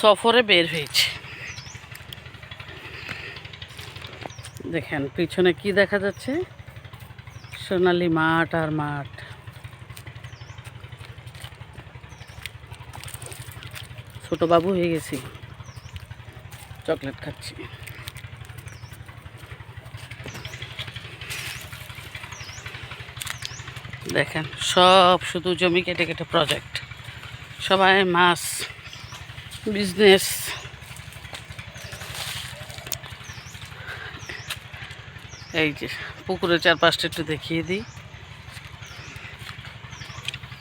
সফরে বের হয়েছে। দেখেন, পিছনে কি দেখা যাচ্ছে? সোনালি মাঠ আর মাঠ। ছোট বাবু হয়ে গেছি। চকলেট খাচ্ছি। দেখেন, সব শুধু জমি কেটে কেটে প্রজেক্ট সবাই মাছ বিজনেস এই যে, পুকুরের চারপাশটা একটু দেখিয়ে দিই।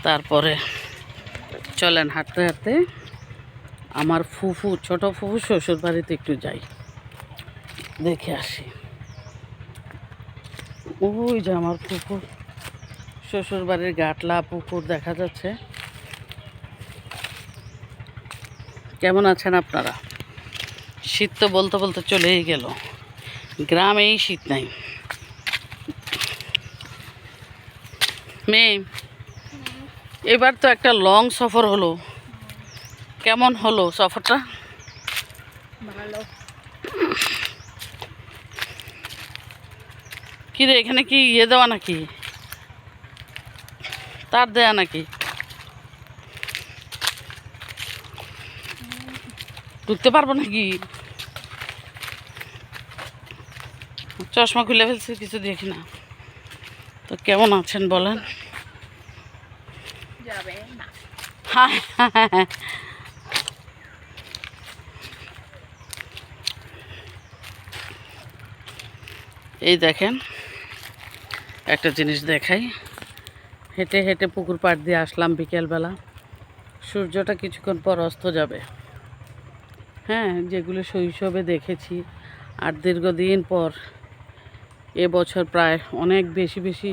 তারপরে চলেন হাঁটতে হাঁটতে আমার ফুফু, ছোট ফুফু শ্বশুর বাড়িতে একটু যাই। দেখে আসি। ওই যে আমার পুকুর শ্বশুর বাড়ির গাটলা পুকুর দেখা যাচ্ছে। কেমন আছেন আপনারা? শীত তো বলতে বলতে চলেই গেল। গ্রামেই শীত নাই। মেয়ে এবার তো একটা লং সফর হলো। কেমন হলো সফরটা? ভালো। কি রে এখানে কি ইয়ে দেওয়া নাকি? তার দেয়া নাকি? ঢুকতে পারব নাকি? চশমা খুলে ফেলছি কিছু দেখি না। তো কেমন আছেন বলেন? যাবে না। হ্যাঁ এই দেখেন একটা জিনিস দেখাই। হেঁটে হেঁটে পুকুর পাড় দিয়ে আসলাম বিকেলবেলা। সূর্যটা কিছুক্ষণ পর অস্ত যাবে। হ্যাঁ যেগুলো শৈশবে দেখেছি। আর দীর্ঘদিন পর এবছর প্রায় অনেক বেশি বেশি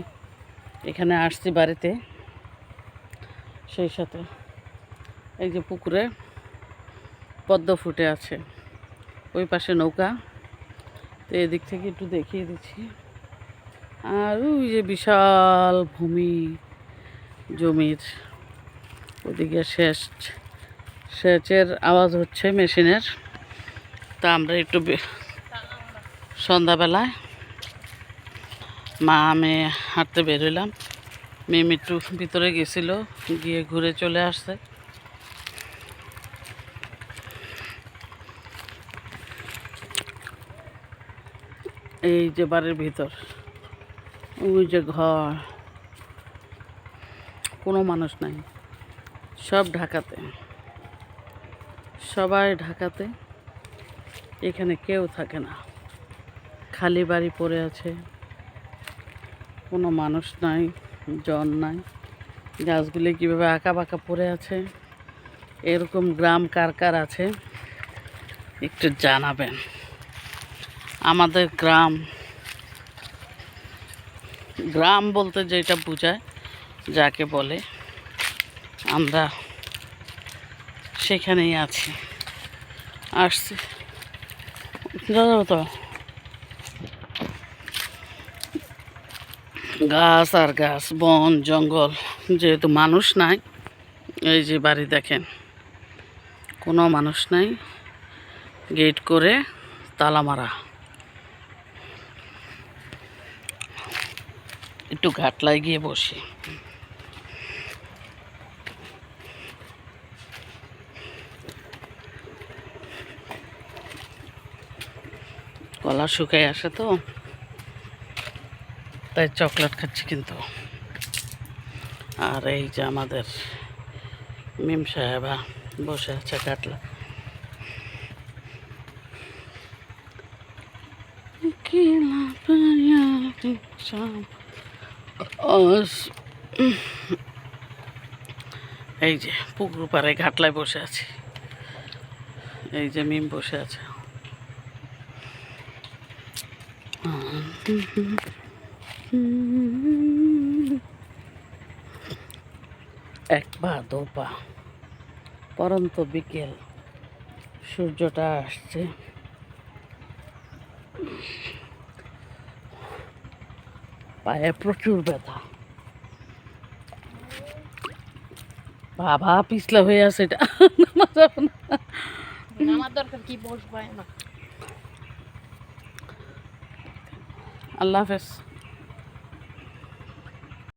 এখানে আসছি বাড়িতে। সেই সাথে এই যে পুকুরে পদ্ম ফুটে আছে। ওই পাশে নৌকা। তো এদিক থেকে একটু দেখিয়ে দিচ্ছি। আর ওই যে বিশাল ভূমি জমির ওদিকে সেচ সেচের আওয়াজ হচ্ছে মেশিনের। তা আমরা একটু সন্ধ্যাবেলায় মা মেয়ে হাঁটতে বেরোলাম মেয়ে একটু ভিতরে গেছিল, গিয়ে ঘুরে চলে আসছে। এই যে বাড়ির ভিতর, ওই যে ঘর, কোনো মানুষ নাই, সব ঢাকাতে। সবাই ঢাকাতে। এখানে কেউ থাকে না। খালি বাড়ি পড়ে আছে। কোনো মানুষ নাই, জন নাই। গাছগুলি কীভাবে আঁকা বাঁকা পড়ে আছে? এরকম গ্রাম কার কার আছে? একটু জানাবেন। আমাদের গ্রাম। গ্রাম বলতে যেটা বোঝায়, যাকে বলে, আমরা সেখানেই আছি। আসছি। যাব তো। গাছ আর গাছ, বন, জঙ্গল, যেহেতু মানুষ নাই, এই যে বাড়ি দেখেন, কোনো মানুষ নাই, গেট করে তালা মারা। একটু ঘাটলায় গিয়ে বসি। গলা শুকায় আসে তো, তাই চকলেট খাচ্ছি কিন্তু। আর এই যে আমাদের মিম সাহেবা বসে আছে কাটলা। এই যে পুকুর পাড়ে ঘাটলায় বসে আছি। এই যে মিম বসে আছে। এক পা দু পা পরন্ত বিকেল, সূর্যটা আসছে। পায়ে প্রচুর ব্যথা। বাবা, পিছলা হয়ে আছে এটা। না দরকার কি বসবায় না আল্লাহ হাফেজ